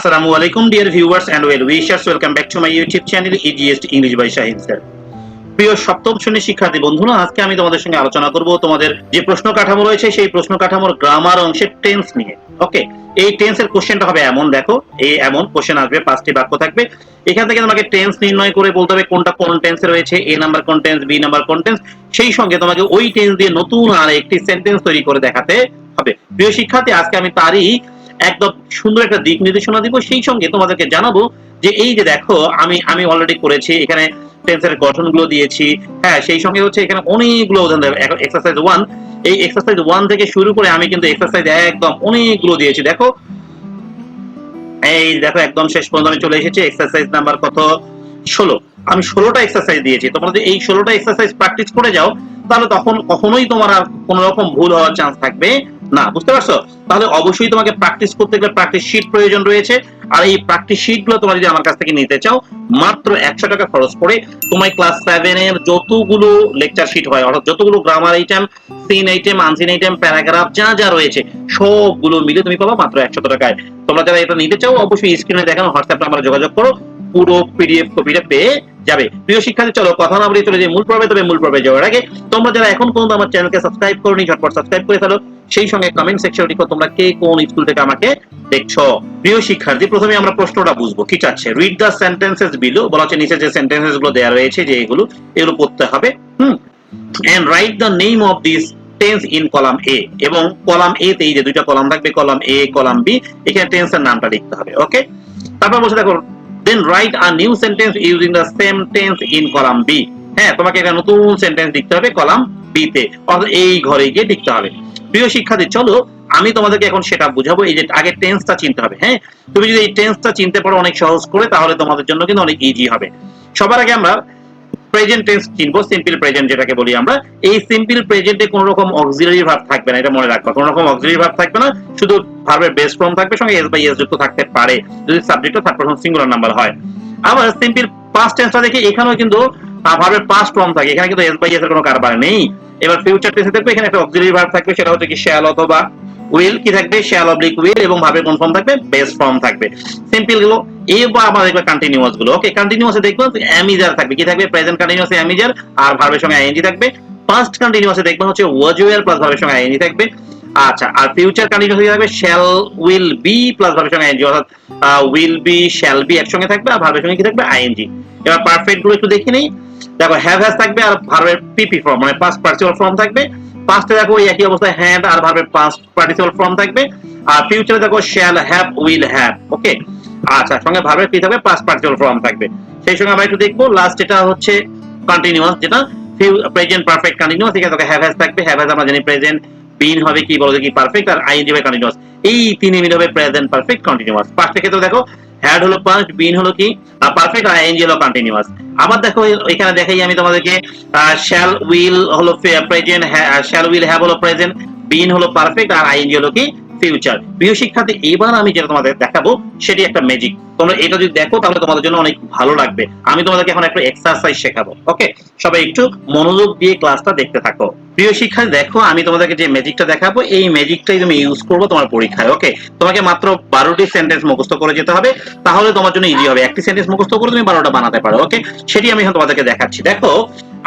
Assalamu. প্রিয় সপ্তম শ্রেণির শিক্ষার্থী বন্ধুরা, আজকে আমি তোমাদের সঙ্গে আলোচনা করব তোমাদের যে প্রশ্ন কাঠামো রয়েছে, সেই প্রশ্ন কাঠামোর গ্রামার অংশের টেন্স নিয়ে। ওকে এই টেন্সের কোশ্চেনটা হবে এমন, দেখো এই এমন কোশ্চেন আসবে, পাঁচটি বাক্য থাকবে। এখান থেকে তোমাকে টেন্স নির্ণয় করে বলতে হবে কোনটা কোন টেন্সে রয়েছে এ নাম্বার কোন টেন্স বি নাম্বার কোন টেন্স সেই সঙ্গে তোমাকে ওই টেন্স দিয়ে নতুন আর একটি সেন্টেন্স তৈরি করে দেখাতে হবে। প্রিয় শিক্ষার্থী, আজকে আমি তারই একদম সুন্দর একটা দিক নির্দেশনা দিব। সেই সঙ্গে তোমাদেরকে জানাব যে এই যে দেখো, আমি আমি অলরেডি করেছি, এখানে টেন্সের গঠনগুলো দিয়েছি। হ্যাঁ সেই সঙ্গে হচ্ছে এখানে অনেকগুলো উদাহরণ দেবে। এক্সারসাইজ ওয়ান এই এক্সারসাইজ ওয়ান থেকে শুরু করে আমি কিন্তু এক্সারসাইজ একদম অনেকগুলো দিয়েছি। দেখো, এই দেখো একদম শেষ পর্যন্ত আমি চলে এসেছি। এক্সারসাইজ নাম্বার কত? ষোলো। আমি ষোলোটা এক্সারসাইজ দিয়েছি। তোমরা যদি এই ষোলোটা এক্সারসাইজ প্র্যাকটিস করে যাও, তাহলে তখন কখনোই তোমার আর কোনো রকম ভুল হওয়ার চান্স থাকবে না, বুঝতে পারছ? তাহলে অবশ্যই তোমাকে প্র্যাকটিস করতে গেলে প্র্যাকটিস শিট প্রয়োজন রয়েছে। আর এই প্র্যাকটিস শিটগুলো তোমরা যদি আমার কাছ থেকে নিতে চাও, মাত্র একশো টাকা খরচ করে তোমার ক্লাস সেভেন এর যতগুলো লেকচার শিট হয়, অর্থাৎ যতগুলো grammar item seen item unseen item paragraph যা যা রয়েছে, সবগুলো মিলে তুমি পাবা মাত্র একশো টাকায়। তোমরা যারা এটা নিতে চাও, অবশ্যই স্ক্রিনে দেখানো হোয়াটসঅ্যাপে আমরা যোগাযোগ করো, পুরো পিডিএফ কপিটা পেয়ে যাবে। প্রিয় শিক্ষার্থী, চলো কথা না বলে চলে যে মূল পর্বে। তবে মূল পর্বে যাওয়ার আগে তোমরা যারা এখন পর্যন্ত আমার চ্যানেলকে সাবস্ক্রাইব করনি, ঝটপট সাবস্ক্রাইব করে ফেলো। সেই সঙ্গে কমেন্ট সেকশনে লিখো তোমরা কে কোন স্কুল থেকে আমাকে দেখছ। প্রিয় শিক্ষার্থী, প্রথমে আমরা প্রশ্নটা বুঝব। কি চাচ্ছে? রিড দ্য সেন্টেন্সেস বিলো বলা হচ্ছে নিচে যে সেন্টেন্সেসগুলো দেওয়া রয়েছে, যে এগুলো এগুলো পড়তে হবে। হুম? And write the name of this tense in column A এবং কলাম এ তে এই যে দুইটা কলাম থাকবে কলাম এ কলাম বি এখানে টেন্সের নামটা লিখতে হবে ওকে তারপর বলছে দেখো then write a new sentence using the same tense in column B হ্যাঁ তোমাকে একটা নতুন সেন্টেন্স লিখতে হবে কলাম বি তে অর্থাৎ এই ঘরে গিয়ে লিখতে হবে। প্রিয় শিক্ষার্থী, চলো আমি তোমাদেরকে এখন সেটা বুঝাবো। এই যে আগে টেন্সটা চিনতে হবে হ্যাঁ? তুমি যদি এই টেন্সটা চিনতে পারো অনেক সহজ করে, তাহলে তোমাদের জন্য কিন্তু অনেক ইজি হবে। সবার আগে আমরা প্রেজেন্ট টেন্স চিনবো সিম্পল প্রেজেন্ট যেটাকে বলি আমরা। এই সিম্পল প্রেজেন্টে কোনো রকম অক্সিলারি ভার্ব থাকবে না, এটা মনে রাখবা। কোনো রকম অক্সিলারি ভার্ব থাকবে না, শুধু ভার্বের বেস ফর্ম থাকবে, সঙ্গে এস বাই এস যুক্ত থাকতে পারে। যদি সাবজেক্টটা থার্ড পারসন সিঙ্গুলার নাম্বার হয়। আবার সিম্পল পাস্ট টেন্সটা দেখি, এখানেও কিন্তু ভার্বের পাস্ট ফর্ম থাকে। এখানে কিন্তু এস বাই এস এর কোনো কারবার নেই। এবার ফিউচার টেন্সে দেখবে, এখানে একটা অক্সিলারি ভার্ব থাকবে, সেটা হচ্ছে কি শ্যাল অথবা উইল কি থাকবে? শ্যাল অবলিক উইল এবং ভাবে কোন ফর্ম থাকবে? বেস ফর্ম থাকবে। সিম্পলগুলো। এবার আমরা দেখব কন্টিনিউয়াসগুলো। ওকে কন্টিনিউয়াসে দেখব অ্যামিজার থাকবে। কি থাকবে? প্রেজেন্ট কন্টিনিউয়াসে অ্যামিজার আর ভার্বের সঙ্গে আইএনজি থাকবে। পাস্ট কন্টিনিউয়াসে দেখব হচ্ছে ওয়াজ ওয়ার প্লাস ভার্বের সঙ্গে আইএনজি থাকবে। আচ্ছা আর ফিউচার কন্টিনিউয়াসে থাকবে? শ্যাল উইল বি প্লাস ভার্বের সঙ্গে আইএনজি অর্থাৎ উইল বি শ্যাল বি একসঙ্গে থাকবে আর ভার্বের সঙ্গে কি থাকবে? আইএনজি এবার পারফেক্টগুলো একটু দেখে নেই। দেখো হ্যাভ হ্যাজ থাকবে আর ভার্বের পিপি ফর্ম মানে পাস্ট পার্টিসিপাল ফর্ম থাকবে। পাস্টে দেখো একই অবস্থায় হ্যাড আর ভার্বের পাস্ট পার্টিসিপাল ফর্ম থাকবে। আর ফিউচারে দেখো shall have will have okay আচ্ছা সঙ্গে ভার্বের কি থাকবে? পাস্ট পার্টিসিপাল ফর্ম থাকবে। সেই সঙ্গে আমরা একটু দেখব লাস্ট এটা হচ্ছে কন্টিনিউয়াস যেটা প্রেজেন্ট পারফেক্ট কন্টিনিউয়াস এখানে দেখো হ্যাভ হ্যাজ থাকবে। হ্যাভ হ্যাজ আমরা জানি প্রেজেন্ট বিন হবে, কি বলো কি পারফেক্ট আর আইএনজি হবে কন্টিনিউয়াস এই তিনে মিলে হবে প্রেজেন্ট পারফেক্ট কন্টিনিউয়াস পাস্টের ক্ষেত্রে দেখো হ্যাড হলো পাস্ট বিন হলো কি? পারফেক্ট আর আইএনজি হলো কন্টিনিউয়াস আবার দেখো, এখানে দেখাই আমি তোমাদেরকে শ্যাল উইল হলো প্রেজেন্ট শ্যাল উইল হ্যাভ হলো প্রেজেন্ট বিন হলো পারফেক্ট আর আইএনজি হলো কি? ফিউচার প্রিয় শিক্ষার্থী, এবার আমি যেটা তোমাদের দেখাবো, সেটি একটা ম্যাজিক তোমরা এটা যদি দেখো, তাহলে তোমাদের জন্য অনেক ভালো লাগবে। আমি তোমাদেরকে এখন একটা এক্সারসাইজ শেখাবো ওকে সবাই একটু মনোযোগ দিয়ে ক্লাসটা দেখতে থাকো। প্রিয় শিক্ষার্থী, দেখো, আমি তোমাদেরকে যে ম্যাজিকটা দেখাবো, এই ম্যাজিকটাই তুমি ইউজ করব তোমার পরীক্ষায় ওকে তোমাকে মাত্র বারোটি সেন্টেন্স মুখস্থ করে যেতে হবে, তাহলে তোমার জন্য ইজি হবে। একটি সেন্টেন্স মুখস্থ করে তুমি বারোটা বানাতে পারো ওকে সেটি আমি এখন তোমাদেরকে দেখাচ্ছি। দেখো,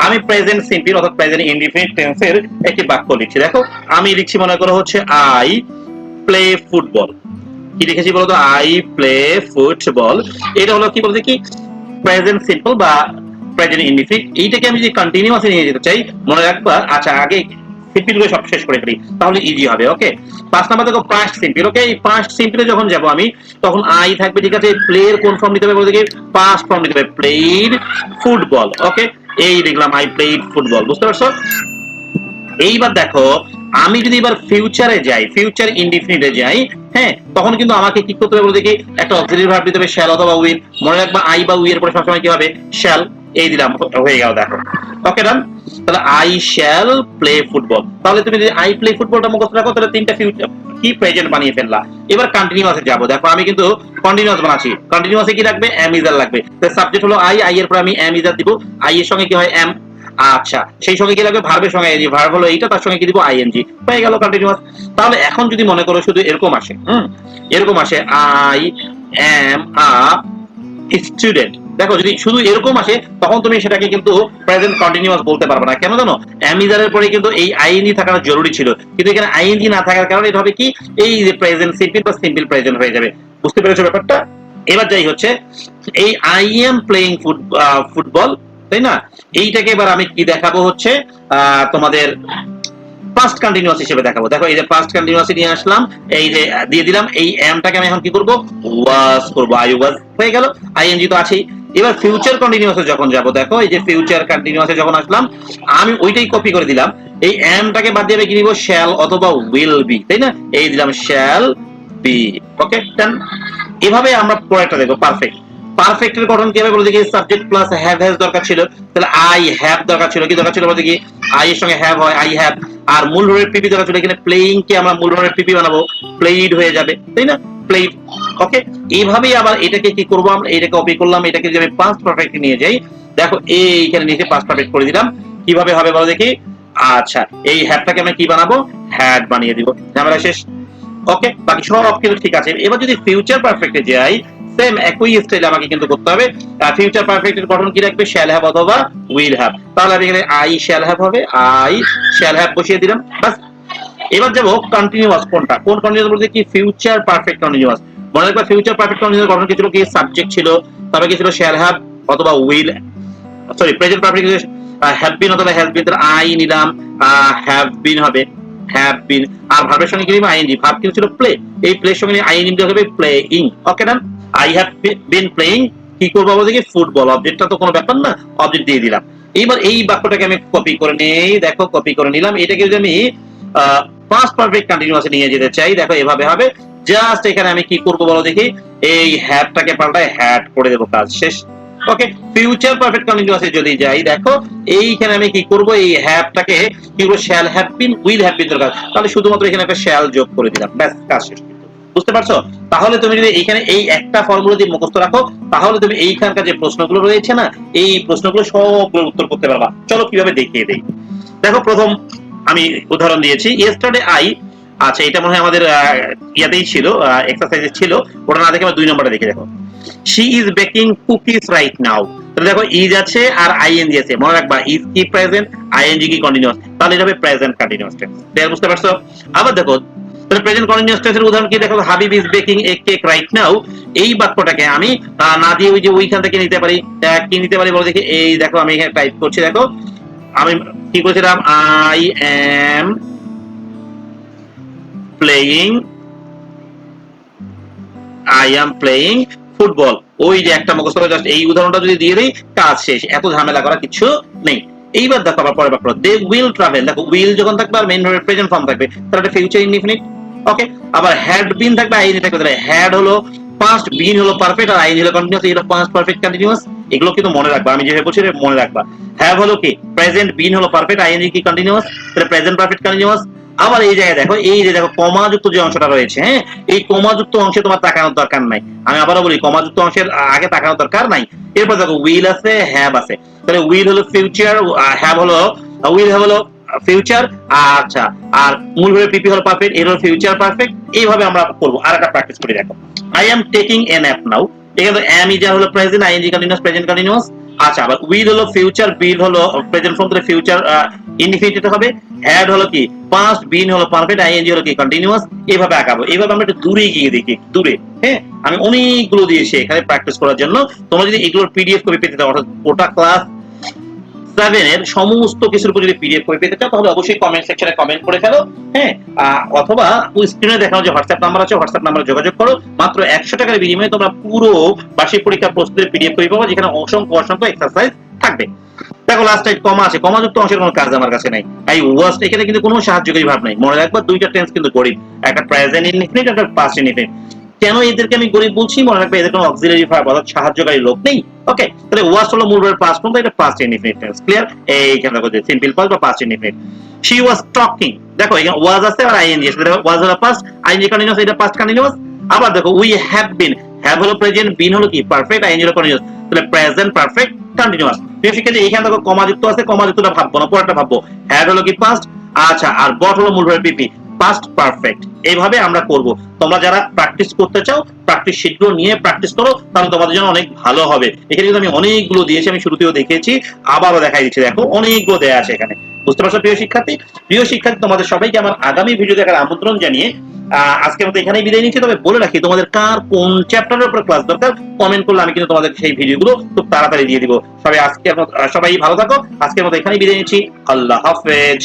আমি প্রেজেন্ট সিম্পল অর্থাৎ প্রেজেন্ট ইনডিফিনিট টেন্সের একটি বাক্য লিখছি। দেখো, আমি লিখছি মনে করো হচ্ছে আই প্লে ফুটবল কি লিখেছি বলতো? আই প্লে ফুটবল এটা হলো কি বলতে কি প্রেজেন্ট সিম্পল বা প্রেজেন্ট ইনডিফিনিট এইটাকে আমি যদি কন্টিনিউয়াসলি নিয়ে যেতে চাই, মনে রাখবা আচ্ছা আগে সিম্পলগুলো সব শেষ করে ফেলি, তাহলে ইজি হবে ওকে পাঁচ নাম্বার দেখো পাস্ট সিম্পল ওকে এই পাস্ট সিম্পলে যখন যাব আমি, তখন আই থাকবে, ঠিক আছে প্লের কোন ফর্ম নিতে হবে বলতে কি পাস্ট ফর্ম নিতে হবে প্লেড ফুটবল ওকে এই দেখলাম আই প্লেড ফুটবল বুঝতে পারছ? এইবার দেখো আমি যদি এবার ফিউচারে যাই ফিউচার ইনডিফিনিটে যাই হ্যাঁ তখন কিন্তু আমাকে কি করতে হবে কি একটা অক্সিলারি ভার্ব দিতে হবে শ্যাল অথবা উইল মনে রাখবা আই বা উই এর পরে সবসময় কি হবে? শ্যাল এই দিলাম, হয়ে গেল, দেখো। ওকে ডান তাহলে আই শ্যাল প্লে ফুটবল তাহলে তুমি যদি আই প্লে ফুটবলটা মুখস্থ রাখো, তাহলে তিনটা ফিউচার কি প্রেজেন্ট বানিয়ে ফেললা? এবার কন্টিনিউয়াসে যাব। দেখো, আমি কিন্তু কন্টিনিউয়াস বানাচ্ছি। কন্টিনিউয়াসে কি লাগবে? অ্যামিজার লাগবে। সাবজেক্ট হলো আই আই এর পর আমি এম অ্যামিজার দিব। আই এর সঙ্গে কি হয়? এম আচ্ছা সেই সঙ্গে কি লাগবে? ভার্বের সঙ্গে আইএনজি ভার্ব হলো এইটা, তার সঙ্গে কি দিব আইএনজি হয়ে গেল কন্টিনিউয়াস তাহলে এখন যদি মনে করো শুধু এরকম আসে, হুম? এরকম আসে আই এম আ স্টুডেন্ট দেখো, যদি শুধু এরকম আসে, তখন তুমি সেটাকে কিন্তু প্রেজেন্ট কন্টিনিউয়াস বলতে পারবে না। কেন জানো? অ্যামিজারের পরে কিন্তু এই আইএনজি থাকাটা জরুরি ছিল। কিন্তু এখানে আইএনজি না থাকার কারণে এটা হবে কি? এই যে প্রেজেন্ট সিম্পল বা সিম্পল প্রেজেন্ট হয়ে যাবে। বুঝতে পেরেছ ব্যাপারটা? এবার যাই হচ্ছে, এই আই এম প্লেইং ফুটবল তাই না? এইটাকে এবার আমি কি দেখাবো হচ্ছে? তোমাদের পাস্ট কন্টিনিউয়াস হিসেবে দেখাবো। দেখো, এই যে পাস্ট কন্টিনিউয়াস নিয়ে আসলাম, এই যে দিয়ে দিলাম, এই এমটাকে আমি এখন কি করব? ওয়াজ করব। আই ওয়াজ হয়ে গেল আইএনজি তো আছেই। এবার ফিউচার কন্টিনিউয়াসে যখন যাব, দেখো, এই যে ফিউচার কন্টিনিউয়াসে যখন আসলাম, আমি ওইটাই কপি করে দিলাম। এই এমটাকে বাদ দিয়ে আমি কি নিব? শ্যাল অথবা উইল বি তাই না? এই দিলাম শ্যাল বি ওকে ডান এভাবে আমরা পরেরটা দেখব পারফেক্ট পারফেক্ট এর গঠন কি হবে বলে দেখি সাবজেক্ট প্লাস হ্যাভ হ্যাজ দরকার ছিল। তাহলে আই হ্যাভ দরকার ছিল। কি দরকার ছিল বলে দেখি? আই এর সঙ্গে হ্যাভ হয় আই হ্যাভ আর মূল রোডের পিপি দরকার ছিল, এখানে প্লেইং কে আমরা মূল রোডের পিপি বানাবো। প্লেইড হয়ে যাবে, তাই না? প্লেইড ওকে এইভাবেই আবার এটাকে কি করব আমরা? এটাকে কপি করলাম, এটাকে যদি আমি পাস্ট পারফেক্ট নিয়ে যাই, দেখো এইখানে নিচে পাস্ট পারফেক্ট করে দিলাম। কীভাবে হবে বলো দেখি? আচ্ছা এই হ্যাডটাকে আমি কি বানাবো? হ্যাড বানিয়ে দিব। ঝামেলা শেষ। ওকে বাকি সব কিন্তু ঠিক আছে। এবার যদি ফিউচার পারফেক্টে যাই সেম একই স্টাইল আমাকে কিন্তু করতে হবে। ফিউচার পারফেক্ট এর গঠন কি রাখবে? শ্যাল হ্যাভ অথবা উইল হ্যাভ তাহলে আমি এখানে আই শ্যাল হ্যাভ হবে। আই শ্যাল হ্যাভ বসিয়ে দিলাম। বাস। এবার যাব কন্টিনিউয়াস কোনটা? কোন কন্টিনিউয়াস বলতে কি? ফিউচার পারফেক্ট কন্টিনিউয়াস মনে রাখবা ফিউচার পারফেক্ট কন্টিনিউয়াস গঠন কি ছিল? কি? সাবজেক্ট ছিল। তবে কি ছিল? শ্যাল হ্যাভ অথবা will sorry present perfect have been অথবা হ্যাজ বিন আই নিলাম। হ্যাভ বিন হবে। হ্যাভ বিন আর ভার্বের সঙ্গে কি নিলাম আইএনজি ভার্ব কি ছিল? প্লে এই প্লে সঙ্গে আইএনজি হবে। Playing okay done I have been playing কি করব বলতে কি ফুটবল অবজেক্টটা তো কোনো ব্যাপার না অবজেক্ট দিয়ে দিলাম। এইবার এই বাক্যটাকে আমি কপি করে নেই, দেখো কপি করে নিলাম। এটাকে যদি আমি পাস্ট পারফেক্ট কন্টিনিউয়াসে নিয়ে যেতে চাই, দেখো, এভাবে হবে। জাস্ট এখানে আমি কি করব বলো দেখি, এই হ্যাভটাকে পাল্টায় হ্যাড করে দেবো, কাজ শেষ। ওকে ফিউচার পারফেক্ট কন্টিনিউয়াসে যদি যাই, দেখো, এইখানে আমি কি করব, এই হ্যাভটাকে কি করব shall have been will have been দরকার। তাহলে শুধুমাত্র এখানে একটা শ্যাল যোগ করে দিলাম, ব্যাস, কাজ শেষ। বুঝতে পারছ? তাহলে তুমি যদি এইখানে এই একটা ফর্মুলা দিয়ে মুখস্থ রাখো, তাহলে তুমি এইখানকার যে প্রশ্নগুলো রয়েছে না, এই প্রশ্নগুলো সবগুলোর উত্তর করতে পারবা। চলো কীভাবে দেখিয়ে দেই। দেখো, প্রথম আমি উদাহরণ দিয়েছি। ইয়েস্টারডে আই আচ্ছা এটা মনে হয় আমাদের ইয়াতেই ছিল এক্সারসাইজে ছিল। ওটা না দেখে আমরা দুই নম্বরটা দেখে, দেখো। She is baking cookies right now তাহলে দেখো ইজ আছে আর আইএনজি আছে। মনে রাখবা ইজ কি প্রেজেন্ট আইএনজি কি কন্টিনিউয়াস তাহলে এটা হবে প্রেজেন্ট কন্টিনিউয়াস টেন্স বুঝতে পারছ? আবার দেখো তাহলে প্রেজেন্ট কন্টিনিউয়াস টেন্সের উদাহরণ কি? দেখো Habib is baking a cake right now এই বাক্যটাকে আমি না দিয়ে ওই যে ওইখান থেকে নিতে পারি। কি নিতে পারি বলে দেখি। এই দেখো, আমি এখানে টাইপ করছি, দেখো। আমি কি করেছিলাম? I am playing I am playing football ওই যে একটা মুখস্থ করে জাস্ট এই উদাহরণটা যদি দিয়ে দিই, কাজ শেষ। এত ঝামেলা করা কিছু নেই। এইবার দেখো আবার পরের বাক্য। দে উইল ট্রাভেল দেখো উইল যখন থাকবে আর মেইন প্রেজেন্ট ফর্ম থাকবে। তাহলে ফিউচার ইনডিফিনিট ওকে আবার হ্যাড বিন থাকবে আইনি থাকবে। তাহলে হ্যাড হলো পাস্ট বিন হলো পারফেক্ট আর আইনি হলো কন্টিনিউয়াস এটা পাস্ট পারফেক্ট কন্টিনিউয়াস এগুলো কিন্তু মনে রাখবা। আমি যেভাবে বলছি মনে রাখবা। হ্যাভ হলো কি? প্রেজেন্ট বিন হলো পারফেক্ট আইএনজি কি কন্টিনিউয়াস তাহলে প্রেজেন্ট পারফেক্ট কন্টিনিউয়াস আবার এই জায়গায় দেখো, এই যে দেখো, কমাযুক্ত যে অংশটা রয়েছে হ্যাঁ? এই কমাযুক্ত অংশে তোমার তাকানোর দরকার নাই। আমি আবারও বলি, কমাযুক্ত অংশের আগে তাকানোর দরকার নাই। এরপর দেখো উইল আছে হ্যাভ আছে। তাহলে উইল হলো ফিউচার হ্যাভ হলো উইল হ্যাভ হলো ফিউচার আচ্ছা আর মূল ভাবে পিপি হলো পারফেক্ট এর হলো ফিউচার পারফেক্ট এইভাবে আমরা করব, আর একটা প্র্যাকটিস করে দেখো। I am taking an app now এখানে এম ইজ হলো present ING continuous present continuous আচ্ছা আবার উইল হলো ফিউচার বিল হলো প্রেজেন্ট ফর্ম তাহলে ফিউচার ইনডিফিনিটিভ হবে। হ্যাড হলো কি? পাস্ট বিন হলো পারফেক্ট আইএনজি হলো কি? কন্টিনিউয়াস এইভাবে আঁকাবো এইভাবে আমরা একটু দূরে গিয়ে দেখি, দূরে হ্যাঁ? আমি অনেকগুলো দিয়েছি এখানে প্র্যাকটিস করার জন্য। তোমরা যদি এগুলোর পিডিএফ কপি পেতে অর্থাৎ ওটা ক্লাস সেভেন এর সমস্ত কিছুর উপর যদি পিডিএফ কপি পেতে চাও, তাহলে অবশ্যই কমেন্ট সেকশনে কমেন্ট করে ফেলো হ্যাঁ? অথবা স্ক্রিনে দেখানো যে হোয়াটসঅ্যাপ নাম্বার আছে হোয়াটসঅ্যাপ নাম্বারে যোগাযোগ করো। মাত্র একশো টাকার বিনিময়ে তোমরা পুরো বার্ষিক পরীক্ষার প্রস্তুতির পিডিএফ কপি পাবো, যেখানে অসংখ্য অসংখ্য এক্সারসাইজ থাকবে। দেখো লাস্ট টাইম কমা আছে। কমাযুক্ত অংশের কোনো কাজ আমার কাছে নাই। এই ওয়াস্ট এখানে কিন্তু কোনো সাহায্যকারী ভাব নাই। মনে রাখবা, দুইটা টেন্স কিন্তু গরিব। একটা প্রেজেন্ট ইনডিফিনিট একটা পাস্ট ইনডিফিনিট কেন এদেরকে আমি গরিব বলছি? মনে রাখবে, এদের কোনো অক্সিলারি ভার্ব অর্থাৎ সাহায্যকারী লোক নেই। ওকে তাহলে ওয়াজ হলো মূল পাস্ট ফর্ম এটা পাস্ট ইনডিফিনিট টেন্স ক্লিয়ার এইখানে দেখো সিম্পল পাস্ট বা past indefinite she was talking দেখো এখানে ওয়াজ আছে আর আইএনজি আছে ওয়াজ হলো পাস্ট আইএনজি কন্টিনিউয়াস এটা পাস্ট কন্টিনিউয়াস আবার দেখো উই হ্যাভ বিন হ্যাভ হলো প্রেজেন্ট বিন হলো কি পারফেক্ট আইএনজি হলো কন্টিনিউয়াস তাহলে প্রেজেন্ট পারফেক্ট কন্টিনিউয়াস এখানে দেখো কমা যুক্ত আছে কমা যুক্তটা ভাববো না পরেরটা ভাববো হ্যাড হলো কি পাস্ট আচ্ছা আর বট হলো মূল ভার্ব পিপি পাস্ট পারফেক্ট এইভাবে আমরা করব। তোমরা যারা প্র্যাকটিস করতে চাও প্র্যাকটিস শিটগুলো নিয়ে প্র্যাকটিস করো তাহলে তোমাদের জন্য অনেক ভালো হবে। এখানে কিন্তু আমি অনেকগুলো দিয়েছি, আমি শুরুতেও দেখিয়েছি, আবারও দেখাই দিচ্ছি। দেখো, অনেকগুলো দেয়া আছে এখানে। বুঝতে পারছ, প্রিয় শিক্ষার্থী? প্রিয় শিক্ষার্থী, তোমাদের সবাইকে আমার আগামী ভিডিও দেখার আমন্ত্রণ জানিয়ে আজকের মতো এখানেই বিদায় নিচ্ছি। তবে বলে রাখি, তোমাদের কার কোন চ্যাপ্টারের উপর ক্লাস দরকার কমেন্ট করলে আমি কিন্তু তোমাদের সেই ভিডিওগুলো খুব তাড়াতাড়ি দিয়ে দিব। সবাই আজকে সবাই ভালো থাকো। আজকের মতো এখানেই বিদায় নিচ্ছি। আল্লাহ হাফেজ।